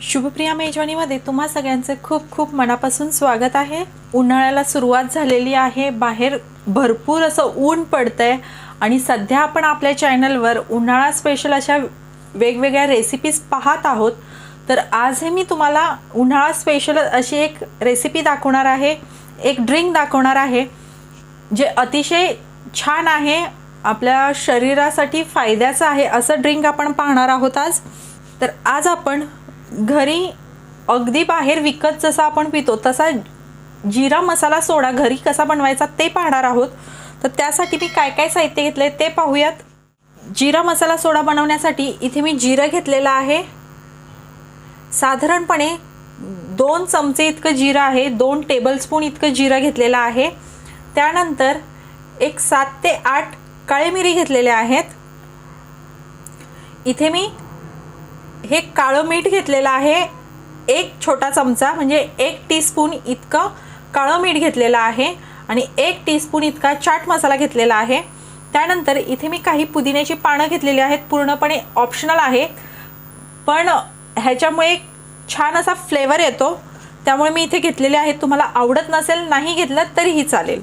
शुभप्रिया मेजवानीमध्ये तुम्हा सगळ्यांचं खूप खूप मनापासून स्वागत आहे. उन्हाळ्याला सुरुवात झालेली आहे. बाहेर भरपूर असं ऊन पडतं आहे आणि सध्या आपण आपल्या चॅनलवर उन्हाळा स्पेशल अशा वेगवेगळ्या रेसिपीज पाहत आहोत. तर आज हे मी तुम्हाला उन्हाळा स्पेशल अशी एक रेसिपी दाखवणार आहे. एक ड्रिंक दाखवणार आहे जे अतिशय छान आहे. आपल्या शरीरासाठी फायद्याचं आहे असं ड्रिंक आपण पाहणार आहोत आज. तर आज आपण घरी अगदी बाहेर विकत जसा आपण पितो तसा जिरा मसाला सोडा घरी कसा बनवायचा ते पाहणार आहोत. तर त्यासाठी मी काय काय साहित्य घेतले ते पाहूयात. जिरा मसाला सोडा बनवण्यासाठी इथे मी जिरं घेतलेलं आहे. साधारणपणे दोन चमचे इतकं जिरं आहे दोन टेबलस्पून इतकं जिरं घेतलेलं आहे. त्यानंतर एक सात ते आठ काळे मिरी घेतलेले आहेत. इथे मी हे काळं मीठ घेतलेलं आहे. एक छोटा चमचा म्हणजे एक टीस्पून इतकं काळं मीठ घेतलेलं आहे आणि एक टीस्पून इतका चाट मसाला घेतलेला आहे. त्यानंतर इथे मी काही पुदिन्याची पानं घेतलेली आहेत. पूर्णपणे ऑप्शनल आहे. पण ह्याच्यामुळे एक छान असा फ्लेवर येतो. त्यामुळे मी इथे घेतलेले आहेत. तुम्हाला आवडत नसेल नाही घेतलं तरीही चालेल.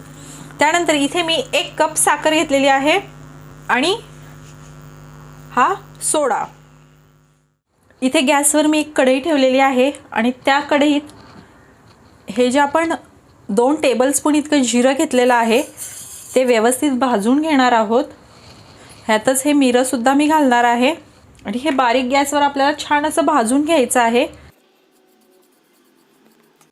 त्यानंतर इथे मी एक कप साखर घेतलेली आहे. आणि हा सोडा. इथे गॅसवर मी एक कढई ठेवलेली आहे आणि त्या कढईत हे जे आपण दोन टेबलस्पून इतकं जिरं घेतलेलं आहे ते व्यवस्थित भाजून घेणार आहोत. ह्यातच हे मिरंसुद्धा मी घालणार आहे. आणि हे बारीक गॅसवर आपल्याला छान असं भाजून घ्यायचं आहे.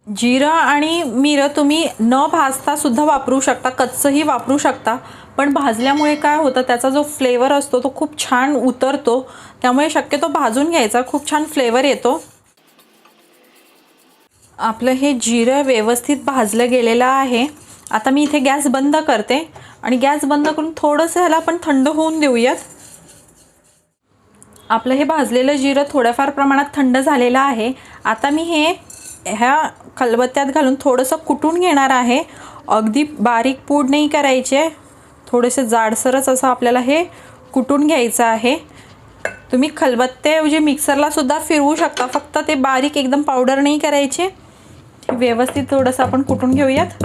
जिरं आणि मिरं तुम्ही न भाजता सुद्धा वापरू शकता कच्चंही वापरू शकता. पण भाजल्यामुळे काय होतं त्याचा जो फ्लेवर असतो तो खूप छान उतरतो. त्यामुळे शक्यतो भाजून घ्यायचा. खूप छान फ्लेवर येतो. आपलं हे जिरं व्यवस्थित भाजलं गेलेलं आहे. आता मी इथे गॅस बंद करते. आणि गॅस बंद करून थोडंसं ह्याला आपण थंड होऊन देऊयात. आपलं हे भाजलेलं जिरं थोड्याफार प्रमाणात थंड झालेलं आहे. आता मी हे ह्या खलबत्त्यात घालून थोडंसं कुटून घेणार आहे. अगदी बारीक पूड नाही करायचे. थोडेसे जाडसरच असं आपल्याला हे कुटून घ्यायचं आहे. तुम्ही खलबत्त्याऐवजी मिक्सरलासुद्धा फिरवू शकता. फक्त ते बारीक एकदम पावडर नाही करायचे. व्यवस्थित थोडंसं आपण कुटून घेऊयात.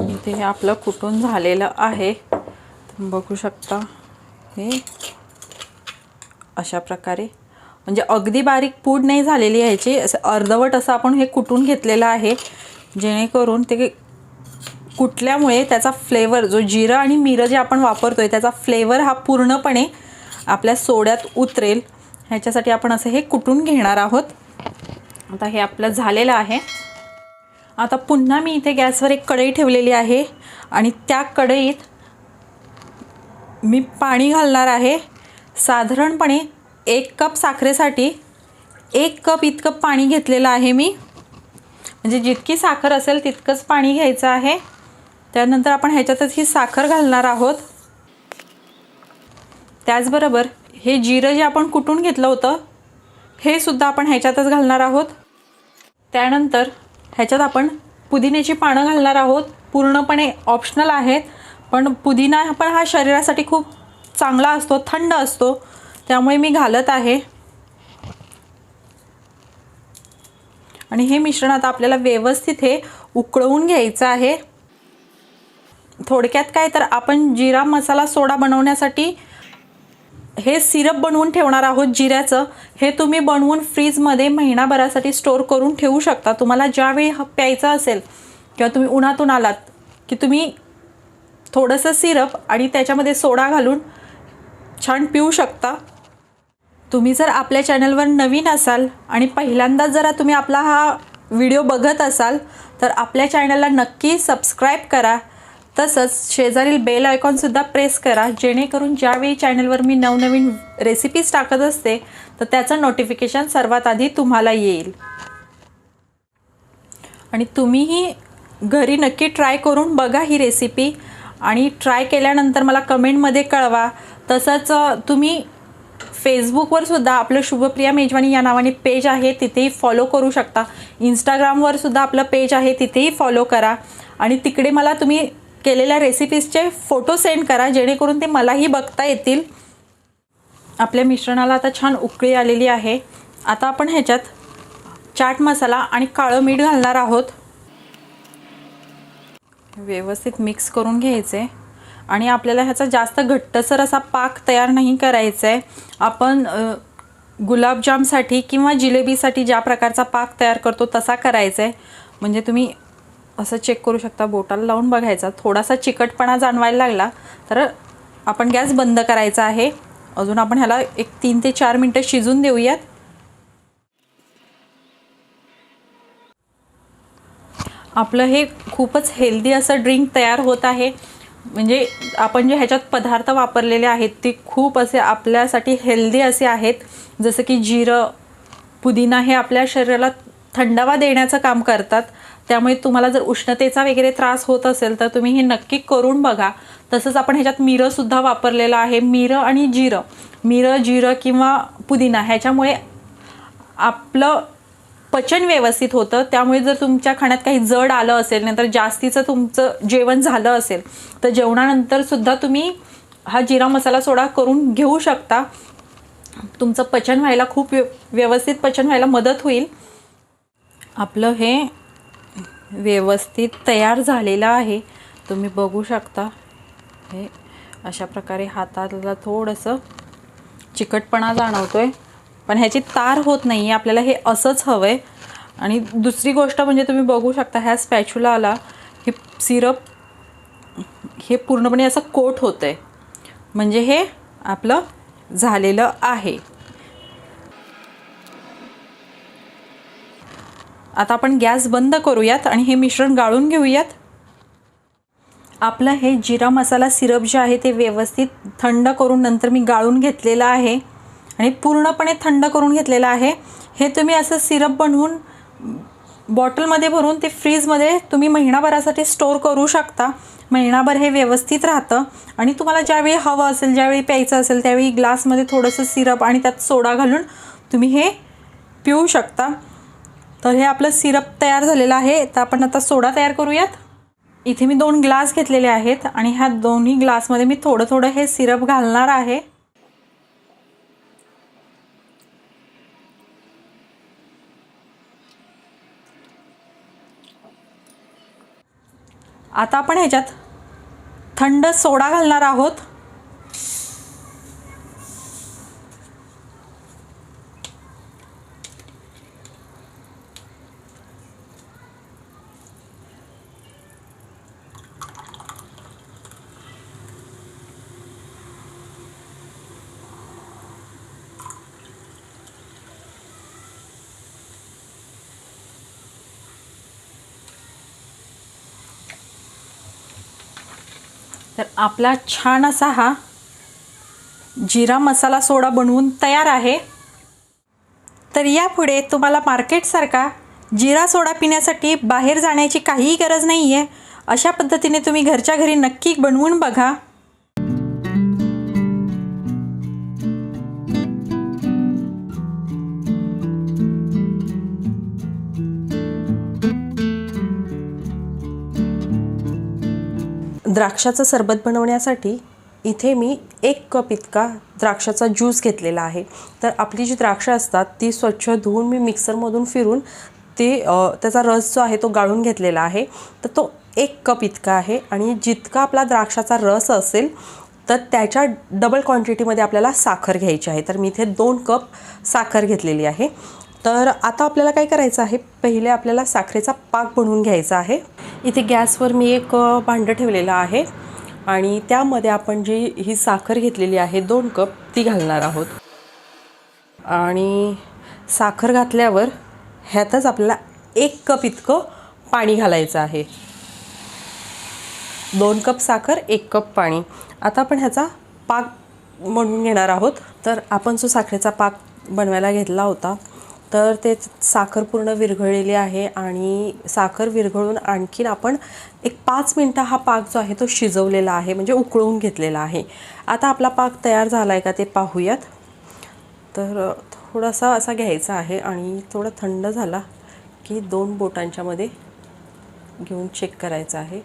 इथे हे आपलं कुटून झालेलं आहे. बघू शकता. हे अशा प्रकारे. म्हणजे अगदी बारीक पूड नाही झालेली यायची असं अर्धवट असं आपण हे कुटून घेतलेलं आहे जेणेकरून ते कुटल्यामुळे त्याचा फ्लेवर जो जिरं आणि मिरं जे आपण वापरतो आहे त्याचा फ्लेवर हा पूर्णपणे आपल्या सोड्यात उतरेल. ह्याच्यासाठी आपण असं हे कुटून घेणार आहोत. आता हे आपलं झालेलं आहे. आता पुन्हा मी इथे गॅसवर एक कढई ठेवलेली आहे आणि त्या कढईत मी पाणी घालणार आहे. साधारणपणे एक कप साखरेसाठी एक कप इतकं पाणी घेतलेलं आहे मी. म्हणजे जितकी साखर असेल तितकंच पाणी घ्यायचं आहे. त्यानंतर आपण ह्याच्यातच ही साखर घालणार आहोत. त्याचबरोबर हे जिरं जे आपण कुटून घेतलं होतं हे सुद्धा आपण ह्याच्यातच घालणार आहोत. त्यानंतर ह्याच्यात आपण पुदिन्याची पानं घालणार आहोत. पूर्णपणे ऑप्शनल आहेत पण पुदिना पण हा शरीरासाठी खूप चांगला असतो थंड असतो. त्यामुळे मी घालत आहे. आणि हे मिश्रण आता आपल्याला व्यवस्थित हे उकळवून घ्यायचं आहे. थोडक्यात काय तर आपण जिरा मसाला सोडा बनवण्यासाठी हे सिरप बनवून ठेवणार आहोत जिऱ्याचं. हे तुम्ही बनवून फ्रीजमध्ये महिनाभरासाठी स्टोअर करून ठेवू शकता. तुम्हाला ज्यावेळी प्यायचं असेल किंवा तुम्ही उन्हातून आलात की तुम्ही थोडंसं सिरप आणि त्याच्यामध्ये सोडा घालून छान पिऊ शकता. तुम्ही जर आपल्या चॅनलवर नवीन असाल आणि पहिल्यांदाच जरा तुम्ही आपला हा व्हिडिओ बघत असाल तर आपल्या चॅनलला नक्की सबस्क्राईब करा. तसंच शेजारील बेल आयकॉनसुद्धा प्रेस करा जेणेकरून ज्यावेळी चॅनलवर मी नवनवीन रेसिपीज टाकत असते तर त्याचं नोटिफिकेशन सर्वात आधी तुम्हाला येईल. आणि तुम्हीही घरी नक्की ट्राय करून बघा ही रेसिपी. आणि ट्राय केल्यानंतर मला कमेंटमध्ये कळवा. तसंच तुम्ही फेसबुकवर सुद्धा आपलं शुभप्रिया मेजवानी या नावाने पेज आहे तिथेही फॉलो करू शकता. इंस्टाग्रामवर सुद्धा आपलं पेज आहे तिथेही फॉलो करा. आणि तिकडे मला तुम्ही केलेल्या रेसिपीजचे फोटो सेंड करा जेणेकरून ते मलाही बघता येतील. आपल्या मिश्रणाला आता छान उकळी आलेली आहे. आता आपण ह्याच्यात चाट मसाला आणि काळं मीठ घालणार आहोत. व्यवस्थित मिक्स करून घ्यायचे. आणि आपल्याला ह्याचा जास्त घट्टसर असा पाक तयार नाही करायचा आहे आपण गुलाबजामसाठी किंवा जिलेबीसाठी ज्या प्रकारचा पाक तयार करतो तसा करायचा आहे म्हणजे तुम्ही असं चेक करू शकता बोटाला लावून बघायचा. थोडासा चिकटपणा जाणवायला लागला तर आपण गॅस बंद करायचा आहे. अजून आपण ह्याला एक तीन ते चार मिनटं शिजून देऊयात. आपलं हे खूपच हेल्दी असं ड्रिंक तयार होत आहे. म्हणजे आपण जे ह्याच्यात पदार्थ वापरलेले आहेत ते खूप असे आपल्यासाठी हेल्दी असे आहेत. जसं की जिरं पुदिना हे आपल्या शरीराला थंडावा देण्याचं काम करतात. त्यामुळे तुम्हाला जर उष्णतेचा वगैरे त्रास होत असेल तर तुम्ही हे नक्की करून बघा. तसंच आपण ह्याच्यात मिरंसुद्धा वापरलेलं आहे. मिरं आणि जिरं. मिरं जिरं किंवा पुदिना ह्याच्यामुळे आपलं पचन व्यवस्थित होतं त्यामुळे जर तुमच्या खाण्यात काही जड आलं असेल नंतर जास्तीचं तुमचं जेवण झालं असेल तर जेवणानंतर सुद्धा तुम्ही हा जिरा मसाला सोडा करून घेऊ शकता. तुमचं पचन व्हायला खूप व्यवस्थित पचन व्हायला मदत होईल. आपलं हे व्यवस्थित तयार झालेलं आहे. तुम्ही बघू शकता. हे अशा प्रकारे हाताला थोडंसं चिकटपणा जाणवतो आहे पण ह्याची तार होत नाही आहे आपल्याला हे असंच हवं आहे आणि दुसरी गोष्ट म्हणजे तुम्ही बघू शकता ह्या स्पॅच्युलाला हे सिरप हे पूर्णपणे असं कोट होतं आहे म्हणजे हे आपलं झालेलं आहे. आता आपण गॅस बंद करूयात आणि हे मिश्रण गाळून घेऊयात. आपलं हे जिरा मसाला सिरप जे आहे ते व्यवस्थित थंड करून नंतर मी गाळून घेतलेलं आहे. आणि पूर्णपणे थंड करून घेतलेलं आहे. हे तुम्ही असं सिरप बनवून बॉटलमध्ये भरून ते फ्रीजमध्ये तुम्ही महिनाभरासाठी स्टोअर करू शकता. महिनाभर हे व्यवस्थित राहतं. आणि तुम्हाला ज्यावेळी हवं असेल ज्यावेळी प्यायचं असेल त्यावेळी ग्लासमध्ये थोडंसं सिरप आणि त्यात सोडा घालून तुम्ही हे पिऊ शकता. तर हे आपलं सिरप तयार झालेलं आहे. तर आपण आता सोडा तयार करूयात. इथे मी दोन ग्लास घेतलेले आहेत आणि ह्या दोन्ही ग्लासमध्ये मी थोडं थोडं हे सिरप घालणार आहे. आता आपण ह्याच्यात थंड सोडा घालणार आहोत तर आपला छान असा हा जिरा मसाला सोडा बनवून तयार आहे. तर यापुढे तुम्हाला मार्केटसारखा जिरा सोडा पिण्यासाठी बाहेर जाण्याची काहीही गरज नाही आहे अशा पद्धतीने तुम्ही घरच्या घरी नक्की बनवून बघा. द्राक्षाचं सरबत बनवण्यासाठी इथे मी एक कप इतका द्राक्षाचा ज्यूस घेतलेला आहे. तर आपली जी द्राक्षं असतात ती स्वच्छ धुवून मी मिक्सरमधून फिरून ते त्याचा रस जो आहे तो गाळून घेतलेला आहे. तर तो एक कप इतका आहे आणि जितका आपला द्राक्षाचा रस असेल तर त्याच्या डबल क्वांटिटीमध्ये आपल्याला साखर घ्यायची आहे. तर मी इथे दोन कप साखर घेतलेली आहे. तर आता आपल्याला काय करायचं आहे? पहिले आपल्याला साखरेचा पाक बनवून घ्यायचा आहे. इथे गॅसवर मी एक भांडं ठेवलेलं आहे आणि त्यामध्ये आपण जी ही साखर घेतलेली आहे दोन कप ती घालणार आहोत. आणि साखर घातल्यावर ह्यातच आपल्याला एक कप इतकं पाणी घालायचं आहे. दोन कप साखर एक कप पाणी. आता आपण ह्याचा पाक बनवून घेणार आहोत. तर आपण जो साखरेचा पाक बनवायला घेतला होता तर ते साखर पूर्ण विरघळलेली आहे आणि साखर विरघळून आणखीन आपण एक पाच मिनटं हा पाक जो आहे तो शिजवलेला आहे म्हणजे उकळून घेतलेला आहे. आता आपला पाक तयार झाला आहे का ते पाहूयात. तर थोडासा असा घ्यायचा आहे आणि थोडा थंड झाला की दोन बोटांच्यामध्ये घेऊन चेक करायचं आहे.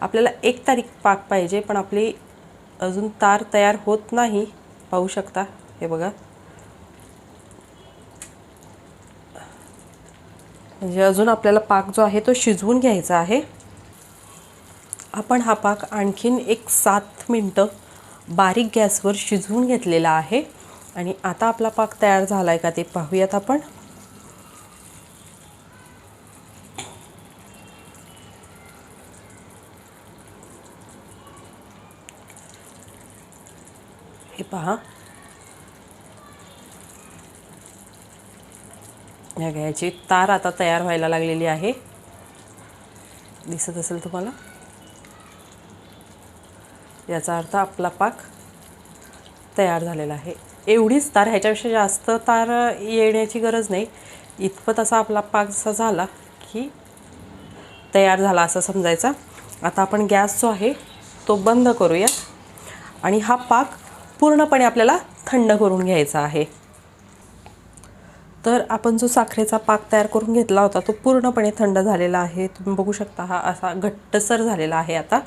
आपल्याला एक तारीख पाक पाहिजे पण आपली अजून तार तयार होत नाही. पाहू शकता हे बघा. म्हणजे अजून आपल्याला पाक जो आहे तो शिजवून घ्यायचा आहे. आपण हा पाक आणखीन एक सात मिनटं बारीक गॅसवर शिजवून घेतलेला आहे. आणि आता आपला पाक तयार झाला आहे का ते पाहूयात आपण. हे पहा. या घ्यायची. तार आता तयार व्हायला लागलेली आहे. दिसत असेल तुम्हाला? याचा अर्थ आपला पाक तयार झालेला आहे. एवढीच तार ह्याच्यापेक्षा जास्त तार येण्याची गरज नाही. इतपत असा आपला पाक जसा झाला की तयार झाला असं समजायचा. आता आपण गॅस जो आहे तो बंद करूया. आणि हा पाक पूर्णपणे आपल्याला थंड करून घ्यायचा आहे. तर आपण जो साखरेचा पाक तयार करून घेतला होता तो पूर्णपणे थंड झालेला आहे. तुम्ही बघू शकता हा असा घट्टसर झालेला आहे आता.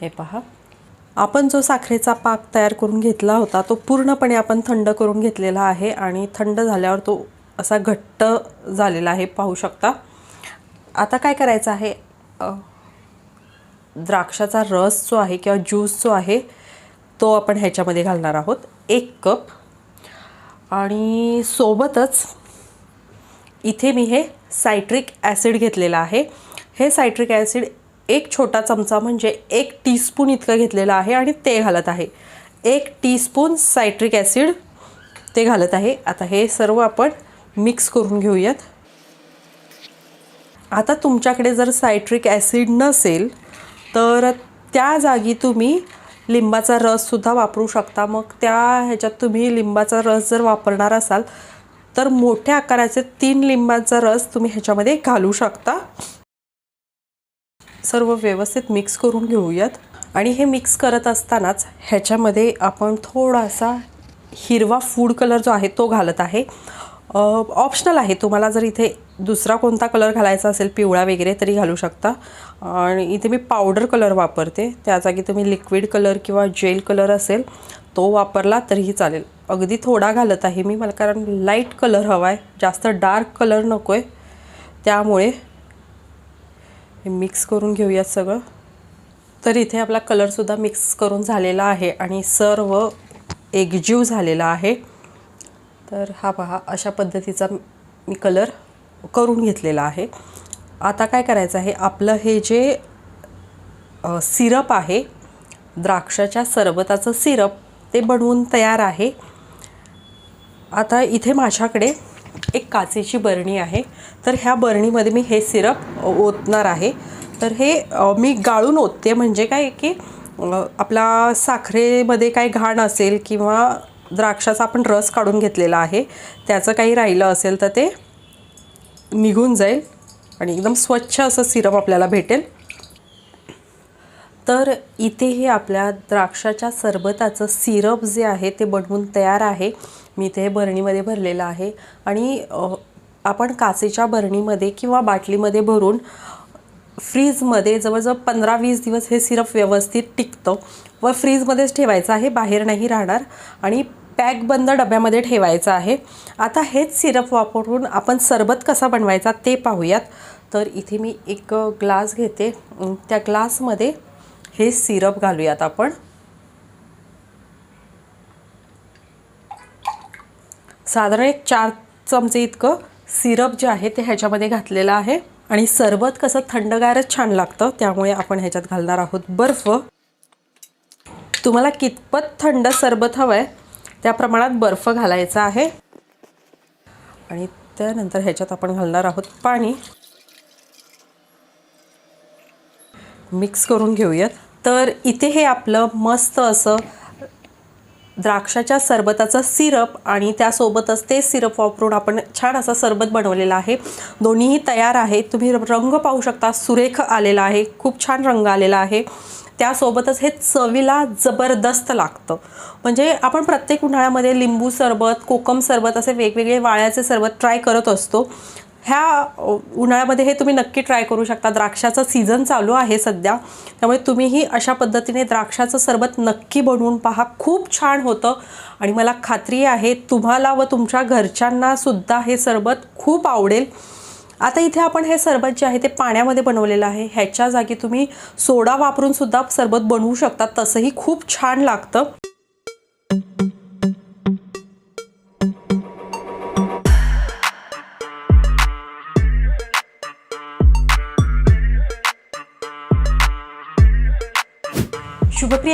हे पहा. आपण जो साखरेचा पाक तयार करून घेतला होता तो पूर्णपणे आपण थंड करून घेतलेला आहे आणि थंड झाल्यावर तो असा घट्ट झालेला आहे पाहू शकता. आता काय करायचं आहे? द्राक्षाचा रस जो आहे किंवा ज्यूस जो आहे तो आपण ह्याच्यामध्ये घालणार आहोत. एक कप आणि सोबतच इथे मी हे सायट्रिक ॲसिड घेतलेलं आहे. हे सायट्रिक ॲसिड एक छोटा चमचा म्हणजे एक टीस्पून इतकं घेतलेलं आहे आणि ते घालत आहे. एक टीस्पून सायट्रिक ॲसिड ते घालत आहे. आता हे सर्व आपण मिक्स करून घेऊयात. आता तुमच्याकडे जर सायट्रिक ॲसिड नसेल तर त्या जागी तुम्ही लिंबाचा रससुद्धा वापरू शकता. मग त्या ह्याच्यात तुम्ही लिंबाचा रस जर वापरणार असाल तर मोठ्या आकाराचे तीन लिंबाचा रस तुम्ही ह्याच्यामध्ये घालू शकता. सर्व व्यवस्थित मिक्स करून घेऊयात. आणि हे मिक्स करत असतानाच ह्याच्यामध्ये आपण थोडासा हिरवा फूड कलर जो आहे तो घालत आहे. ऑप्शनल आहे. तुम्हाला जर इथे दुसरा कोणता कलर घालायचा असेल पिवळा वगैरे तरी घालू शकता. आणि इथे मी पावडर कलर वापरते. त्या जागी तुम्ही लिक्विड कलर किंवा जेल कलर असेल तो वापरला तरीही चालेल. अगदी थोडा घालत आहे मी मला कारण लाइट कलर हवा आहे जास्त डार्क कलर नको आहे त्यामुळे मिक्स करून घेऊयात सगळं. तर इथे आपला कलरसुद्धा मिक्स करून झालेला आहे आणि सर्व एकजीव झालेला आहे. तर हा पहा अशा पद्धतीचा मी कलर करून घेतलेला आहे. आता काय करायचं आहे? आपलं हे जे सिरप आहे द्राक्षाच्या सरबताचं सिरप ते बनवून तयार आहे. आता इथे माझ्याकडे एक काचेची बरणी आहे. तर ह्या बरणीमध्ये मी हे सिरप ओतणार आहे. तर हे मी गाळून ओतते. म्हणजे काय की आपला साखरेमध्ये काही घाण असेल किंवा द्राक्षाचा आपण रस काढून घेतलेला आहे त्याचं काही राहिलं असेल तर ते निघून जाईल. आणि एकदम स्वच्छ असं सिरप आपल्याला भेटेल. तर इथे हे आपल्या द्राक्षाच्या सरबताचं सिरप जे आहे ते बनवून तयार आहे. मी इथे बरणीमध्ये भरलेलं आहे. आणि आपण काचेच्या बरणीमध्ये किंवा बाटलीमध्ये भरून फ्रीजमध्ये जवळजवळ पंधरा वीस दिवस हे सिरप व्यवस्थित टिकतं व फ्रीजमध्येच ठेवायचं आहे बाहेर नाही राहणार. आणि पॅक बंद डब्यामध्ये ठेवायचं आहे. आता हेच सिरप वापरून आपण सरबत कसा बनवायचा ते पाहूयात. तर इथे मी एक ग्लास घेते. त्या ग्लासमध्ये हे सिरप घालूयात आपण. साधारण एक चार चमचे इतकं सिरप जे आहे ते ह्याच्यामध्ये घातलेलं आहे. आणि सरबत कसं थंडगारच छान लागतं त्यामुळे आपण ह्याच्यात घालणार आहोत बर्फ. तुम्हाला कितपत थंड सरबत हवं आहे त्या प्रमाणात बर्फ घालायचा आहे. आणि त्यानंतर ह्याच्यात आपण घालणार आहोत पाणी. मिक्स करून घेऊयात. तर इथे हे आपलं मस्त असं द्राक्षाच्या सरबताचं सिरप आणि त्यासोबतच ते सिरप वापरून आपण छान असा सरबत बनवलेला आहे. दोन्हीही तयार आहे तुम्ही रंग पाहू शकता. सुरेख आलेला आहे. खूप छान रंग आलेला आहे. त्यासोबतच हे चवीला जबरदस्त लागतं. म्हणजे आपण प्रत्येक उन्हाळ्यामध्ये लिंबू सरबत कोकम सरबत असे वेगवेगळे वाळ्याचे सरबत ट्राय करत असतो. ह्या उन्हाळ्यामध्ये हे तुम्ही नक्की ट्राय करू शकता. द्राक्षाचं सीझन चालू आहे सध्या. त्यामुळे तुम्हीही अशा पद्धतीने द्राक्षाचं सरबत नक्की बनवून पहा. खूप छान होतं. आणि मला खात्री आहे तुम्हाला व तुमच्या घरच्यांनासुद्धा हे सरबत खूप आवडेल. आता इथे आपण हे सरबत जे आहे ते पाण्यामध्ये बनवलेलं आहे. ह्याच्या जागी तुम्ही सोडा वापरून सुद्धा सरबत बनवू शकता. तसंही खूप छान लागतं.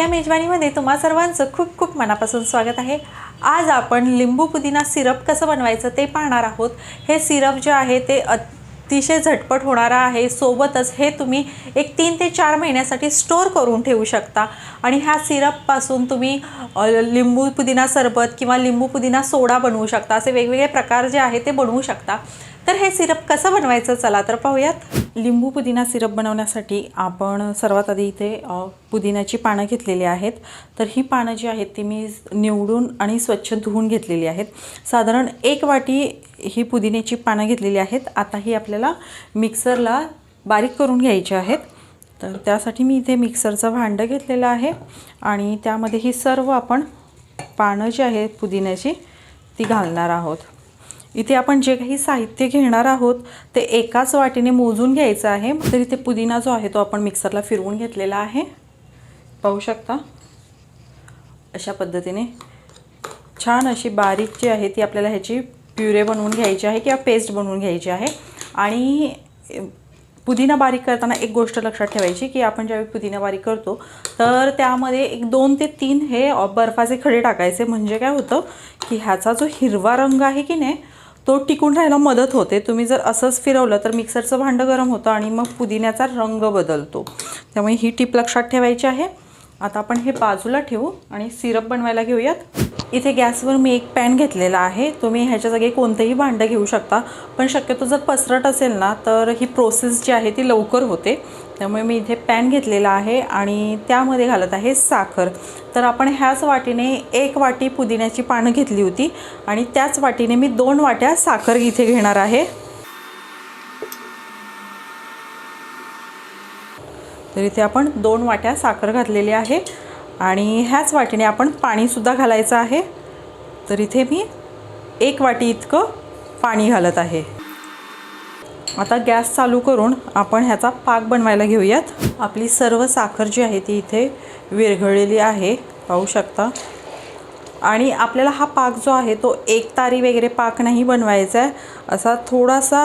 या मेजवानीमध्ये तुम्हा सर्वांचं खूप खूप मनापासून स्वागत आहे. आज आपण लिंबू पुदिना सिरप कसं बनवायचं ते पाहणार आहोत. हे सिरप जे आहे ते अतिशय झटपट होणारं आहे. सोबतच हे तुम्ही एक तीन ते चार महिन्यासाठी स्टोअर करून ठेवू शकता. आणि ह्या सिरपपासून तुम्ही लिंबू पुदिना सरबत किंवा लिंबू पुदिना सोडा बनवू शकता. असे वेगवेगळे प्रकार जे आहे ते बनवू शकता. तर हे सिरप कसं बनवायचं? चला तर पाहूयात. लिंबू पुदिना सिरप बनवण्यासाठी आपण सर्वात आधी इथे पुदिन्याची पानं घेतलेली आहेत. तर ही पानं जी आहेत ती मी निवडून आणि स्वच्छ धुवून घेतलेली आहेत. साधारण एक वाटी ही पुदिन्याची पानं घेतलेली आहेत. आता ही आपल्याला मिक्सरला बारीक करून घ्यायची आहेत. तर त्यासाठी मी इथे मिक्सरचं भांडं घेतलेलं आहे आणि त्यामध्ये ही सर्व आपण पानं जी आहेत पुदिन्याची ती घालणार आहोत. इथे आपण जे काही साहित्य घेणार आहोत ते एकाच वाटीने मोजून घ्यायचं आहे. तर इथे पुदिना जो आहे तो आपण मिक्सरला फिरवून घेतलेला आहे. पाहू शकता? अशा पद्धतीने. छान अशी बारीक जी आहे ती आपल्याला ह्याची प्युरे बनवून घ्यायची आहे किंवा पेस्ट बनवून घ्यायची आहे. आणि पुदिना बारीक करताना एक गोष्ट लक्षात ठेवायची की आपण ज्यावेळी पुदिना बारीक करतो तर त्यामध्ये एक दोन ते तीन हे बर्फाचे खडे टाकायचे. म्हणजे काय होतं की ह्याचा जो हिरवा रंग आहे की नाही तो टिकून राहायला मदत होते. तुम्ही जर असंच फिरवलं तर मिक्सरचं भांडं गरम होतं आणि मग पुदिन्याचा रंग बदलतो. त्यामुळे ही टीप लक्षात ठेवायची आहे. आता आपण हे बाजूला ठेवू आणि सिरप बनवायला घेऊयात. इथे गॅसवर मी एक पॅन घेतलेला आहे. तुम्ही ह्याच्या जागी कोणतंही भांडं घेऊ शकता. पण शक्यतो जर पसरट असेल ना तर ही प्रोसेस जी आहे ती लवकर होते. त्यामुळे मी इथे पॅन घेतलेला आहे आणि त्यामध्ये घालत आहे साखर. तर आपण ह्याच वाटीने एक वाटी पुदिन्याची पानं घेतली होती आणि त्याच वाटीने मी दोन वाट्या साखर इथे घेणार आहे. तर इथे आपण दोन वाट्या साखर घातलेली आहे आणि ह्याच वाटीने आपण पाणीसुद्धा घालायचं आहे. तर इथे मी एक वाटी इतकं पाणी घालत आहे. आता गॅस चालू करून आपण ह्याचा पाक बनवायला घेऊयात. आपली सर्व साखर जी आहे ती इथे विरघळलेली आहे पाहू शकता. आणि आपल्याला हा पाक जो आहे तो एक तारी वगैरे पाक नाही बनवायचा आहे. असा थोडासा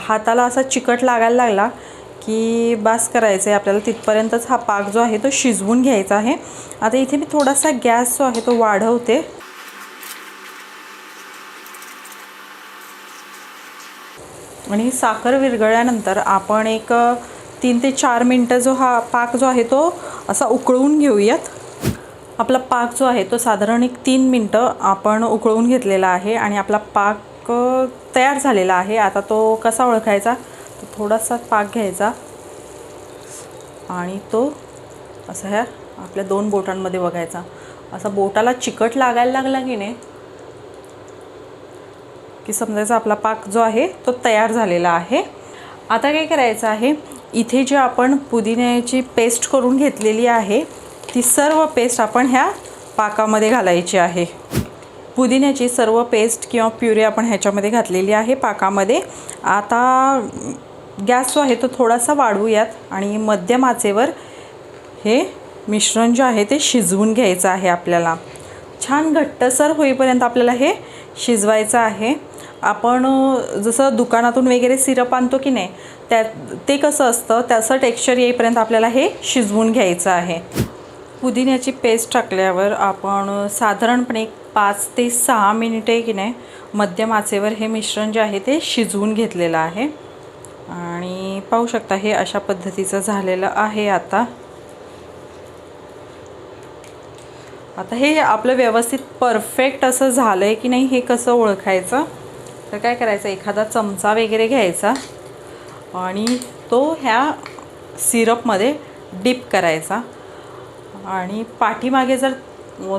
हाताला असा चिकट लागायला लागला की बास करायचं आहे आपल्याला तिथपर्यंतच हा पाक जो आहे तो शिजवून घ्यायचा आहे. आता इथे मी थोडासा गॅस जो आहे तो वाढवते. आणि साखर विरघळल्यानंतर आपण एक तीन ते चार मिनटं जो हा पाक जो आहे तो असा उकळवून घेऊयात. आपला पाक जो आहे तो साधारण एक तीन मिनटं आपण उकळवून घेतलेला आहे आणि आपला पाक तयार झालेला आहे. आता तो कसा ओळखायचा? तो थोडासा पाक घ्यायचा. आणि तो असा ह्या आपल्या दोन बोटांमध्ये बघायचा. असा बोटाला चिकट लागायला लागला की नाही की समजायचा आपला पाक जो आहे तो तयार झालेला आहे. आता काय करायचं आहे इथे जे आपण पुदिन्याची पेस्ट करून घेतलेली आहे ती सर्व पेस्ट आपण ह्या पाकामध्ये घालायची आहे. पुदिन्याची सर्व पेस्ट किंवा प्युरी आपण ह्याच्यामध्ये घातलेली आहे पाकामध्ये. आता गॅस जो आहे तो थोडासा वाढवूयात आणि मध्यम आचेवर हे मिश्रण जे आहे ते शिजवून घ्यायचं आहे आपल्याला. छान घट्टसर होईपर्यंत आपल्याला हे शिजवायचं आहे. आपण जसं दुकानातून वगैरे सिरप आणतो की नाही त्या ते कसं असतं त्याचं टेक्स्चर येईपर्यंत आपल्याला हे शिजवून घ्यायचं आहे. पुदिन्याची पेस्ट टाकल्यावर आपण साधारणपणे एक पाच ते सहा मिनिटे की नाही मध्यम आचेवर हे मिश्रण जे आहे ते शिजवून घेतलेलं आहे. आणि पाहू शकता हे अशा पद्धतीचं झालेलं आहे आता. आता हे आपलं व्यवस्थित परफेक्ट असं झालं आहे की नाही हे कसं ओळखायचं? तर काय करायचं एखादा चमचा वगैरे घ्यायचा आणि तो ह्या सिरपमध्ये डिप करायचा. आणि पाठीमागे जर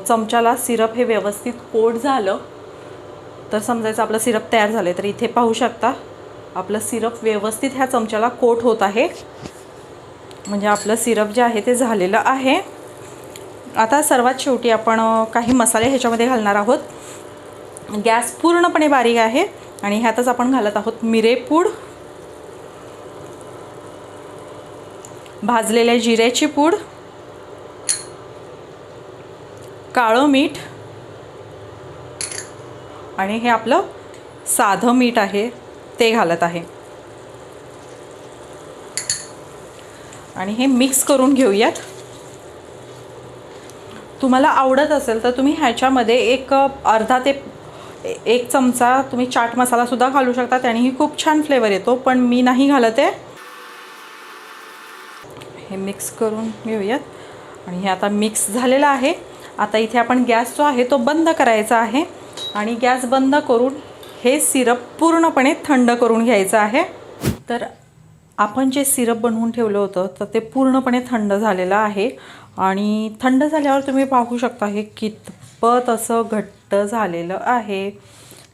चमच्याला सिरप हे व्यवस्थित कोट झालं तर समजायचं आपलं सिरप तयार झालं आहे तर इथे पाहू शकता आपलं सिरप व्यवस्थित ह्या चमच्याला कोट होत आहे. म्हणजे आपलं सिरप जे आहे ते झालेलं आहे. आता सर्वात शेवटी आपण काही मसाले ह्याच्यामध्ये घालणार आहोत. गॅस पूर्णपणे बारीक आहे. आणि ह्यातच आपण घालत आहोत मिरेपूड भाजलेल्या जिऱ्याची पूड. काळं मीठ. आणि हे आपलं साधं मीठ आहे ते घालत आहे. आणि हे मिक्स करून घेऊयात. तुम्हाला आवडत असेल तर तुम्ही ह्याच्यामध्ये एक अर्धा ते एक चमचा तुम्ही चाट मसालासुद्धा घालू शकता. त्यानेही खूप छान फ्लेवर येतो पण मी नाही घालत आहे. हे मिक्स करून घेऊयात. आणि हे आता मिक्स झालेलं आहे. आता इथे आपण गॅस जो आहे तो बंद करायचा आहे. आणि गॅस बंद करून हे सिरप पूर्णपणे थंड करून घ्यायचं आहे. तर आपण जे सिरप बनवून ठेवलं होतं तर ते पूर्णपणे थंड झालेलं आहे. आणि थंड झाल्यावर तुम्ही पाहू शकता हे कित कितपत असं घट्ट झालेलं आहे.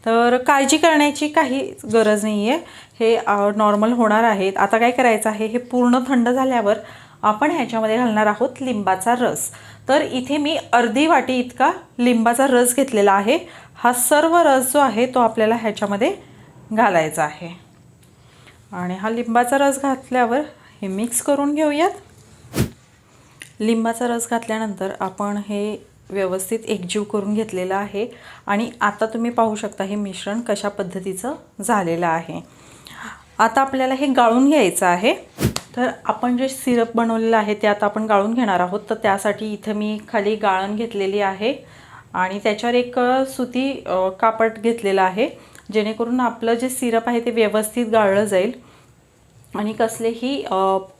तर काळजी करण्याची काही गरज नाही आहे हे नॉर्मल होणार आहेत. आता काय करायचं आहे? हे पूर्ण थंड झाल्यावर आपण ह्याच्यामध्ये घालणार आहोत लिंबाचा रस. तर इथे मी अर्धी वाटी इतका लिंबाचा रस घेतलेला आहे. हा सर्व रस जो आहे तो आपल्याला ह्याच्यामध्ये घालायचा आहे. आणि हा लिंबाचा रस घातल्यावर हे मिक्स करून घेऊयात. लिंबाचा रस घातल्यानंतर आपण हे व्यवस्थित एकजीव करून घेतलेलं आहे. आणि आता तुम्ही पाहू शकता हे मिश्रण कशा पद्धतीचं झालेलं आहे. आता आपल्याला हे गाळून घ्यायचं आहे. तर आपण जे सिरप बनवलेलं आहे ते आता आपण गाळून घेणार आहोत. तर त्यासाठी इथं मी खाली गाळण घेतलेली आहे. आणि त्याच्यावर एक सुती कापड घेतलेलं आहे. जेणेकरून आपलं जे सिरप आहे ते व्यवस्थित गाळलं जाईल. आणि कसलेही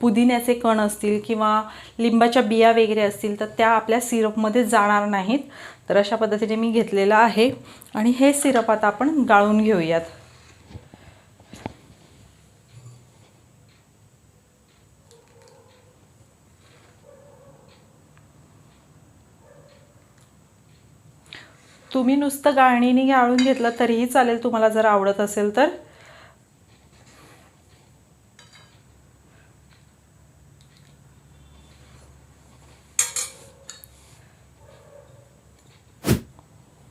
पुदिन्याचे कण असतील किंवा लिंबाच्या बिया वगैरे असतील तर त्या आपल्या सिरपमध्ये जाणार नाहीत. तर अशा पद्धतीने मी घेतलेलं आहे. आणि हे सिरप आता आपण गाळून घेऊयात. तुम्ही नुसतं गाळणीने गाळून घेतलं तरीही चालेल. तुम्हाला जर आवडत असेल तर.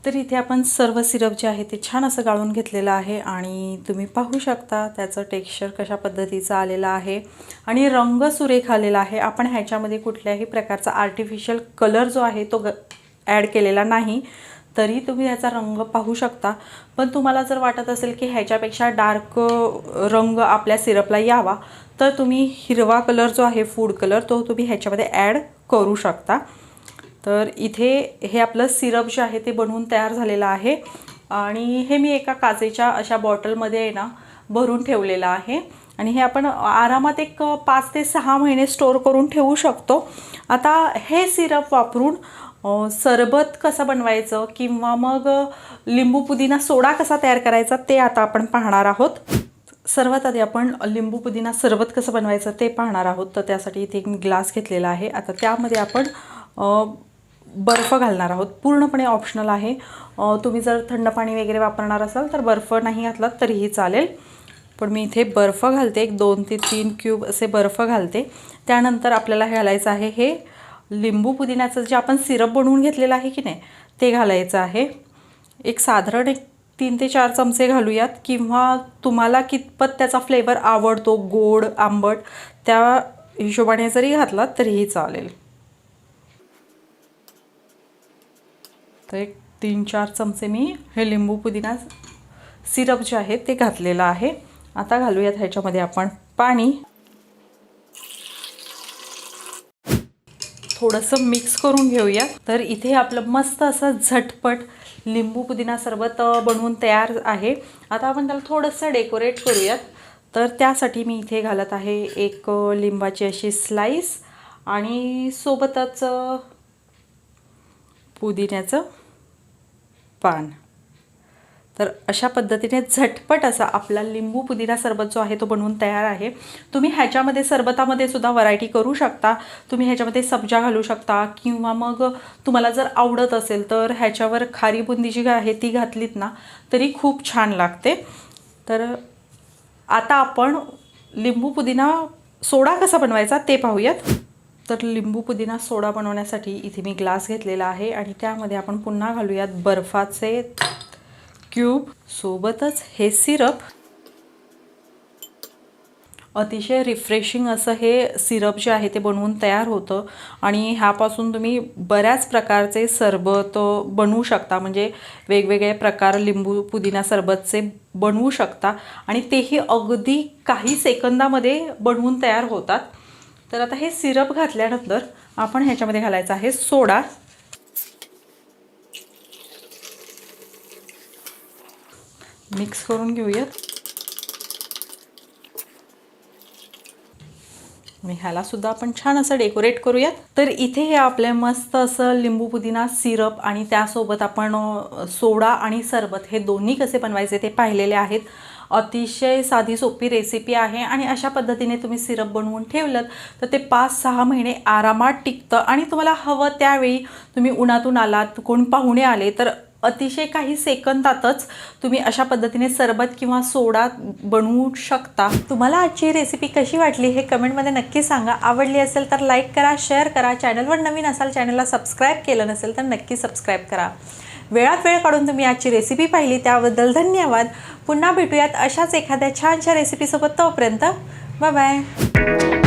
तर इथे आपण सर्व सिरप जे आहे ते छान असं गाळून घेतलेलं आहे आणि तुम्ही पाहू शकता त्याचं टेक्स्चर कशा पद्धतीचं आलेलं आहे. आणि रंग सुरेख आलेला आहे. आपण ह्याच्यामध्ये कुठल्याही प्रकारचा आर्टिफिशियल कलर जो आहे तो ग ॲड केलेला नाही. तरी तुम्ही ह्याचा रंग पाहू शकता. पण तुम्हाला जर वाटत असेल की ह्याच्यापेक्षा डार्क रंग आपल्या सिरपला यावा तर तुम्ही हिरवा कलर जो आहे फूड कलर तो तुम्ही ह्याच्यामध्ये ॲड करू शकता. तर इथे हे आपलं सिरप जे आहे ते बनवून तयार झालेलं आहे. आणि हे मी एका काचेच्या अशा बॉटलमध्ये आहे ना भरून ठेवलेलं आहे. आणि हे आपण आरामात एक पाच ते सहा महिने स्टोअर करून ठेवू शकतो. आता हे सिरप वापरून सरबत कसं बनवायचं किंवा मग लिंबू पुदिना सोडा कसा तयार करायचा ते आता आपण पाहणार आहोत. सर्वात आधी आपण लिंबू पुदिना सरबत कसं बनवायचं ते पाहणार आहोत. तर त्यासाठी इथे एक मी ग्लास घेतलेला आहे. आता त्यामध्ये आपण बर्फ घालणार आहोत. पूर्णपणे ऑप्शनल आहे. तुम्ही जर थंड पाणी वगैरे वापरणार असाल तर बर्फ नाही घातलात तरीही चालेल. पण मी इथे बर्फ घालते. एक दोन ते तीन क्यूब असे बर्फ घालते. त्यानंतर आपल्याला हे घालायचं आहे हे लिंबू पुदिन्याचं जे आपण सिरप बनवून घेतलेलं आहे की नाही ते घालायचं आहे. एक साधारण एक तीन ते चार चमचे घालूयात. किंवा तुम्हाला कितपत त्याचा फ्लेवर आवडतो गोड आंबट त्या हिशोबाने जरी घातलात तरीही चालेल. तर एक तीन चार चमचे मी हे लिंबू पुदिना सिरप जे आहे ते घातलेलं आहे. आता घालूयात ह्याच्यामध्ये आपण पाणी. थोडंसं मिक्स करून घेऊया. तर इथे आपलं मस्त असं झटपट लिंबू पुदिना सरबत बनवून तयार आहे. आता आपण त्याला थोडंसं डेकोरेट करूयात. तर त्यासाठी मी इथे घालत आहे एक लिंबाची अशी स्लाईस आणि सोबतच पुदिन्याचं पान. तर अशा पद्धतीने झटपट असा आपला लिंबू पुदिना सरबत जो आहे तो बनवून तयार आहे. तुम्ही ह्याच्यामध्ये सरबतामध्ये सुद्धा व्हरायटी करू शकता. तुम्ही ह्याच्यामध्ये सब्जा घालू शकता किंवा मग तुम्हाला जर आवडत असेल तर ह्याच्यावर खारी बुंदी जी आहे ती घातलीत ना तरी खूप छान लागते. तर आता आपण लिंबू पुदिना सोडा कसा बनवायचा ते पाहूयात. तर लिंबू पुदिना सोडा बनवण्यासाठी इथे मी ग्लास घेतलेला आहे आणि त्यामध्ये आपण पुन्हा घालूयात बर्फाचे क्यूब. सोबतच हे सिरप. अतिशय रिफ्रेशिंग असं हे सिरप जे आहे ते बनवून तयार होतं. आणि ह्यापासून तुम्ही बऱ्याच प्रकारचे सरबत बनवू शकता. म्हणजे वेगवेगळे प्रकार लिंबू पुदिना सरबतचे बनवू शकता. आणि तेही अगदी काही सेकंदामध्ये बनवून तयार होतात. तर आता हे सिरप घातल्यानंतर आपण ह्याच्यामध्ये घालायचा आहे सोडा. मिक्स करून घेऊयात. आणि ह्याला सुद्धा आपण छान असं डेकोरेट करूयात. तर इथे हे आपले मस्त असं लिंबू पुदिना सिरप आणि त्यासोबत आपण सोडा आणि सरबत हे दोन्ही कसे बनवायचे ते पाहिलेले आहेत. अतिशय साधी सोपी रेसिपी आहे आणि अशा पद्धतीने तुम्ही सिरप बनवून ठेवलं तर ते पाच सहा महिने आरामात टिकतं. आणि तुम्हाला हवं त्यावेळी तुम्ही उन्हातून आलात कोण पाहुणे आले तर अतिशय काही सेकंदातच तुम्ही अशा पद्धतीने सरबत किंवा सोडा बनवू शकता. तुम्हाला आजची रेसिपी कशी वाटली हे कमेंटमध्ये नक्की सांगा. आवडली असेल तर लाईक करा शेअर करा. चॅनलवर नवीन असाल चॅनलला सबस्क्राईब केलं नसेल तर नक्की सबस्क्राईब करा. वेळात वेळ काढून तुम्ही आजची रेसिपी पाहिली त्याबद्दल धन्यवाद. पुन्हा भेटूयात अशाच एखाद्या छानशा रेसिपीसोबत तोपर्यंत बाय बाय